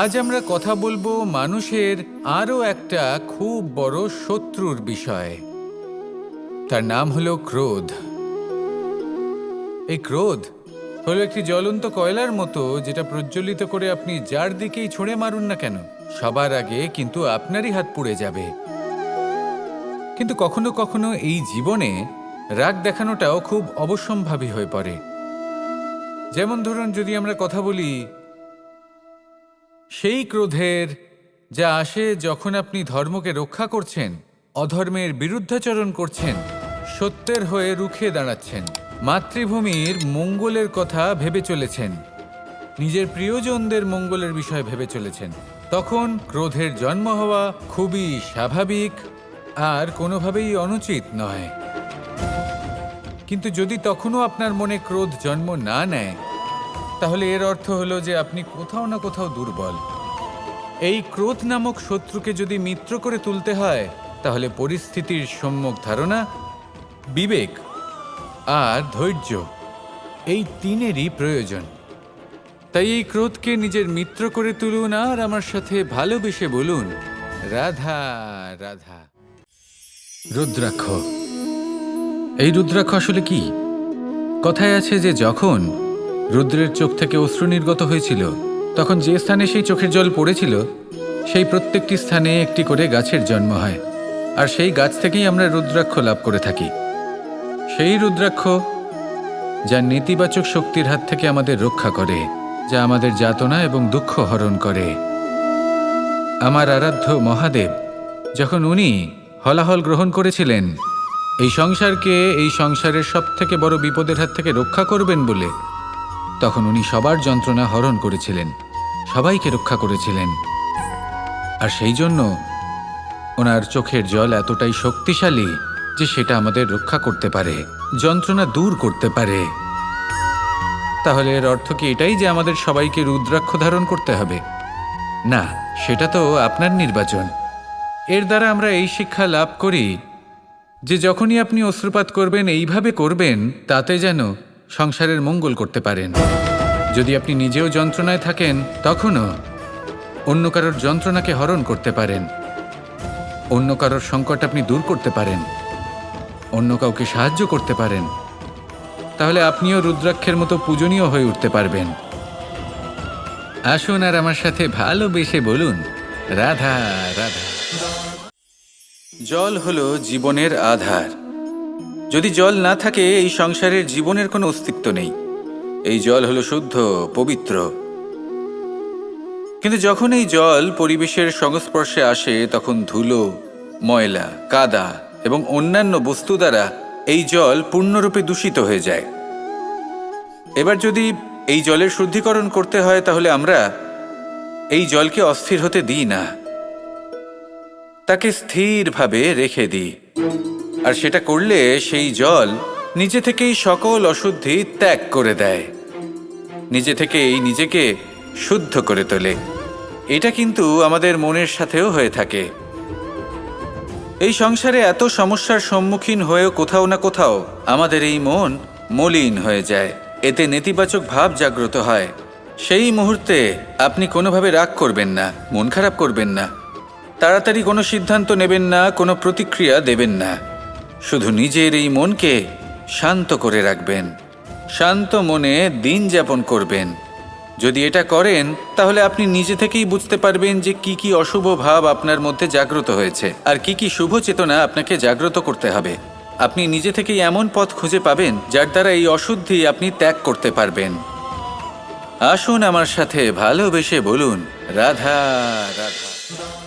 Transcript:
আজ আমরা কথা বলব মানুষের আরও একটা খুব বড় শত্রুর বিষয়ে। তার নাম হলো ক্রোধ। এই ক্রোধ হলো একটি জ্বলন্ত কয়লার মতো যেটা প্রজ্বলিত করে আপনি যার দিকেই ছুঁড়ে মারুন না কেন, সবার আগে কিন্তু আপনারই হাত পুড়ে যাবে। কিন্তু কখনো কখনো এই জীবনে রাগ দেখানোটাও খুব অবশ্যম্ভাবী হয়ে পড়ে। যেমন ধরুন যদি আমরা কথা বলি সেই ক্রোধের যা আসে যখন আপনি ধর্মকে রক্ষা করছেন, অধর্মের বিরুদ্ধাচরণ করছেন, সত্যের হয়ে রুখে দাঁড়াচ্ছেন, মাতৃভূমির মঙ্গলের কথা ভেবে চলেছেন, নিজের প্রিয়জনদের মঙ্গলের বিষয় ভেবে চলেছেন, তখন ক্রোধের জন্ম হওয়া খুবই স্বাভাবিক আর কোনোভাবেই অনুচিত নয়। কিন্তু যদি তখনও আপনার মনে ক্রোধ জন্ম না নেয় তাহলে এর অর্থ হলো যে আপনি কোথাও না কোথাও দুর্বল। এই ক্রোধ নামক শত্রুকে যদি মিত্র করে তুলতে হয়, তাহলে পরিস্থিতির সম্যক ধারণা বিবেক আর ধৈর্য এই তিনেরই প্রয়োজন। তাই এই ক্রোধকে নিজের মিত্র করে তুলুন আর আমার সাথে ভালোবেসে বলুন, রাধা রাধা। রুদ্রাক্ষ। এই রুদ্রাক্ষ আসলে কি? কথায় আছে যে যখন রুদ্রের চোখ থেকে অশ্রু নির্গত হয়েছিল। তখন যে স্থানে সেই চোখের জল পড়েছিল, সেই প্রত্যেকটি স্থানে একটি করে গাছের জন্ম হয়। আর সেই গাছ থেকেই আমরা রুদ্রাক্ষ লাভ করে থাকি। সেই রুদ্রাক্ষ, যা নেতিবাচক শক্তির হাত থেকে আমাদের রক্ষা করে, যা আমাদের যাতনা এবং দুঃখ হরণ করে। আমার আরাধ্য মহাদেব, যখন উনি হলাহল গ্রহণ করেছিলেন, এই সংসারকে, এই সংসারের সব থেকে বড় বিপদের হাত থেকে রক্ষা করবেন বলে তখন উনি সবার যন্ত্রণা হরণ করেছিলেন, সবাইকে রক্ষা করেছিলেন। আর সেই জন্য ওনার চোখের জল এতটাই শক্তিশালী যে সেটা আমাদের রক্ষা করতে পারে, যন্ত্রণা দূর করতে পারে। তাহলে এর অর্থ কি এটাই যে আমাদের সবাইকে রুদ্রাক্ষ ধারণ করতে হবে? না, সেটা তো আপনার নির্বাচন। এর দ্বারা আমরা এই শিক্ষা লাভ করি যে যখনই আপনি অশ্রুপাত করবেন, এইভাবে করবেন, তাতে যেন সংসারের মঙ্গল করতে পারেন। যদি আপনি নিজেও যন্ত্রণায় থাকেন, তখনও অন্য কারোর যন্ত্রণাকে হরণ করতে পারেন। অন্য কারোর সংকট আপনি দূর করতে পারেন। অন্য কাউকে সাহায্য করতে পারেন। তাহলে আপনিও রুদ্রাক্ষের মতো পূজনীয় হয়ে উঠতে পারবেন। আসুন আর আমার সাথে ভালোবেসে বলুন, রাধা রাধা। জল হলো জীবনের আধার। যদি জল না থাকে, এই সংসারের জীবনের কোনো অস্তিত্ব নেই। এই জল হলো শুদ্ধ, পবিত্র। কিন্তু যখন এই জল পরিবেশের সংস্পর্শে আসে, তখন ধুলো, ময়লা, কাদা এবং অন্যান্য বস্তু দ্বারা এই জল পূর্ণরূপে দূষিত হয়ে যায়। এবার যদি এই জলের শুদ্ধিকরণ করতে হয়, তাহলে আমরা এই জলকে অস্থির হতে দিই না। তাকে স্থিরভাবে রেখে দিই। আর সেটা করলে সেই জল নিজে থেকেই সকল অশুদ্ধি ত্যাগ করে দেয়। নিজে থেকেই নিজেকে শুদ্ধ করে তোলে। এটা কিন্তু আমাদের মনের সাথেও হয়ে থাকে। এই সংসারে এত সমস্যার সম্মুখীন হয়েও কোথাও না কোথাও আমাদের এই মন মলিন হয়ে যায়। এতে নেতিবাচক ভাব জাগ্রত হয়। সেই মুহূর্তে আপনি কোনোভাবে রাগ করবেন না, মন খারাপ করবেন না। তাড়াতাড়ি কোনো সিদ্ধান্ত নেবেন না, কোনো প্রতিক্রিয়া দেবেন না। শুধু নিজের এই মনকে শান্ত করে রাখবেন। শান্ত মনে দিন যাপন করবেন। যদি এটা করেন, তাহলে আপনি নিজে থেকেই বুঝতে পারবেন যে কি কি অশুভ ভাব আপনার মধ্যে জাগ্রত হয়েছে আর কি কি শুভ চেতনা আপনাকে জাগ্রত করতে হবে। আপনি নিজে থেকেই এমন পথ খুঁজে পাবেন যার দ্বারা এই অশুদ্ধি আপনি ত্যাগ করতে পারবেন। আসুন আমার সাথে ভালোবেসে বলুন, রাধা রাধা।